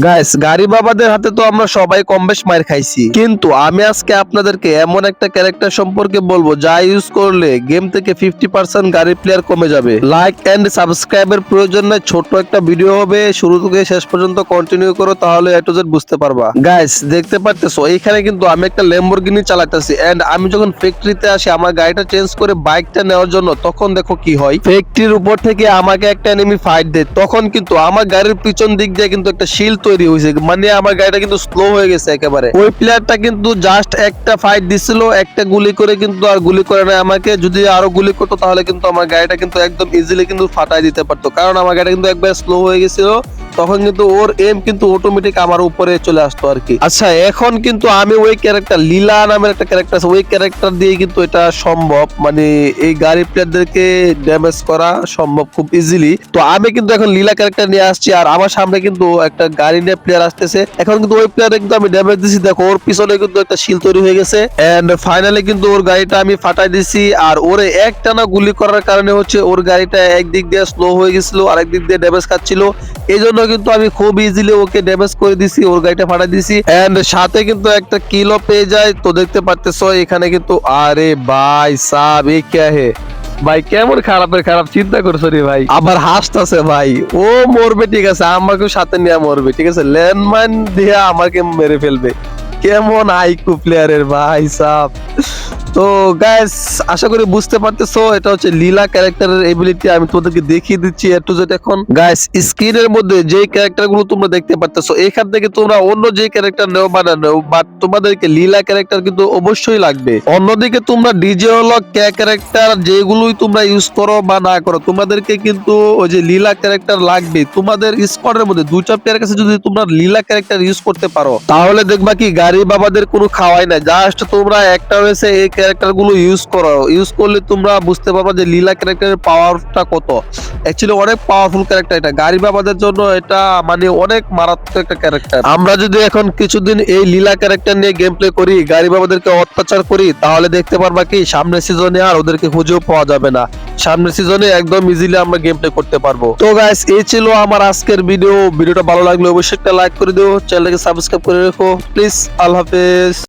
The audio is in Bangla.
গাইস গাড়ি বাবাদের হাতে তো আমরা সবাই কম বেশ মার খাইছি। কিন্তু আমি আজকে আপনাদেরকে এমন একটা ক্যারেক্টার সম্পর্কে বলব, যা ইউজ করলে গেম থেকে ফিফটি পার্সেন্ট গাড়ি প্লেয়ার কমে যাবে। লাইক এন্ড সাবস্ক্রাইবের প্রয়োজন নাই ছোট্ট একটা ভিডিও হবে। শুরু থেকে শেষ পর্যন্ত কন্টিনিউ করো, তাহলে এ টু জেড বুঝতে পারবা। গাইস দেখতে পারতেছো, এখানে কিন্তু আমি একটা ল্যাম্বরগিনি চালাতেছি এন্ড আমি যখন ফ্যাক্টরিতে আসি, আমার গাড়িটা চেঞ্জ করে বাইকটা নেওয়ার জন্য, তখন দেখো কি হয়। ফ্যাক্টরির উপর থেকে আমাকে একটা এনিমি ফাইট দেয়, তখন কিন্তু আমার গাড়ির পিছন দিক দিয়ে কিন্তু একটা শিল তৈরি হয়েছে মানে আমার গাড়িটা কিন্তু স্লো হয়ে গেছে একেবারে। ওই প্লেয়ারটা কিন্তু জাস্ট একটা ফাইট দিছিল, একটা গুলি করে কিন্তু আর গুলি করে না আমাকে। যদি আরও গুলি করতো তাহলে কিন্তু আমার গাড়িটা কিন্তু একদম ইজিলি কিন্তু ফাটাই দিতে পারতো। কারণ আমার গাড়িটা কিন্তু একবার স্লো হয়ে গেছিল। তখন কিন্তু ওর এম কিন্তু অটোমেটিক আমার উপরে চলে আসতো আর কি আচ্ছা এখন কিন্তু আমি ওই ক্যারেক্টার লীলা নামের একটা ক্যারেক্টার আছে, ওই ক্যারেক্টার দিয়ে কিন্তু এটা সম্ভব। মানে এই গাড়ি প্লেয়ারদেরকে ড্যামেজ করা সম্ভব খুব ইজিলি তো আমি কিন্তু এখন লীলা ক্যারেক্টার নিয়ে আসছি, আর আমার সামনে কিন্তু একটা গাড়ি নিয়ে প্লেয়ার আসতেছে। এখন কিন্তু ওই প্লেয়ারে কিন্তু আমি ড্যামেজ দিছি। দেখো, ওর পিছনে কিন্তু একটা শিল তৈরি হয়ে গেছে। এন্ড ফাইনালি কিন্তু ওর গাড়িটা আমি ফাটাই দিছি, আর ওরে এক টানা গুলি করার কারণে হচ্ছে ওর গাড়িটা একদিক দিয়ে স্লো হয়ে গেছিল আর একদিক দিয়ে ড্যামেজ খাচ্ছিল। এই জন্য কিন্তু আমি খুব ইজিলি ওকে ড্যামেজ করে দিছি ওর গাড়িটা ফাটাই দিছি। এন্ড সাথে কিন্তু একটা কিলো পেয়ে যায় তো দেখতে পারতেছো এখানে কিন্তু আরে ভাই সাব এ কে হে? ভাই কেমন খারাপের খারাপ? চিন্তা করছ রে ভাই। আবার হাসতেছে ভাই। ও মরবে ঠিক আছে আমাকেও সাথে নিয়ে মরবে ঠিক আছে? ল্যান্ডমাইন দিয়ে আমাকে মেরে ফেলবে। কেমন আইকু প্লেয়ারের ভাই সাব তো গাইস আশা করি বুঝতে পারতেছো, এটা হচ্ছে লীলা ক্যারেক্টারের এবিলিটি আমি তোমাদেরকে দেখিয়ে দিচ্ছি এ টু জেড এখন। গাইস স্ক্রিনের মধ্যে যে ক্যারেক্টারগুলো তোমরা দেখতে পারতেছো, এখান থেকে তোমরা অন্য যে ক্যারেক্টার নেও বা না নেও বাট তোমাদেরকে লীলা ক্যারেক্টার কিন্তু অবশ্যই লাগবে। অন্যদিকে তোমরা ডিজে ক্যারেক্টার যেগুলোই তোমরা ইউজ করো বা না করো, তোমাদেরকে কিন্তু ওই যে লীলা ক্যারেক্টার লাগবে। তোমাদের স্কোয়াডের মধ্যে দুইটা প্লেয়ার কাছে যদি তোমরা লীলা ক্যারেক্টার ইউজ করতে পারো, তাহলে দেখবা কি গাড়ি বাবাদের কোনো খাওয়াই না জাস্ট তোমরা একটা হয়েছে এই ক্যারেক্টারগুলো ইউজ করো। ইউজ করলে তোমরা বুঝতে পারবা যে লীলা ক্যারেক্টারের পাওয়ারটা কত। অ্যাকচুয়ালি অনেক পাওয়ারফুল ক্যারেক্টার এটা। গাড়ি বাবাদের জন্য এটা মানে অনেক মারাত্মক একটা ক্যারেক্টার আমরা যদি এখন কিছুদিন এই লীলা ক্যারেক্টার নিয়ে গেম প্লে করি, গাড়ি বাবাদেরকে অত্যাচার করি, তাহলে দেখতে পারবা কি, সামনের সিজনে আর ওদেরকে খুঁজেও পাওয়া যাবে না। সামনের সিজনে একদম ইজিলি আমরা গেম প্লে করতে পারব। তো গাইস এই ছিল আমার আজকের ভিডিও ভিডিওটা ভালো লাগলে অবশ্যই একটা লাইক করে দিও। চ্যানেলটাকে সাবস্ক্রাইব করে রেখো। প্লিজ আল্লাহ হাফেজ।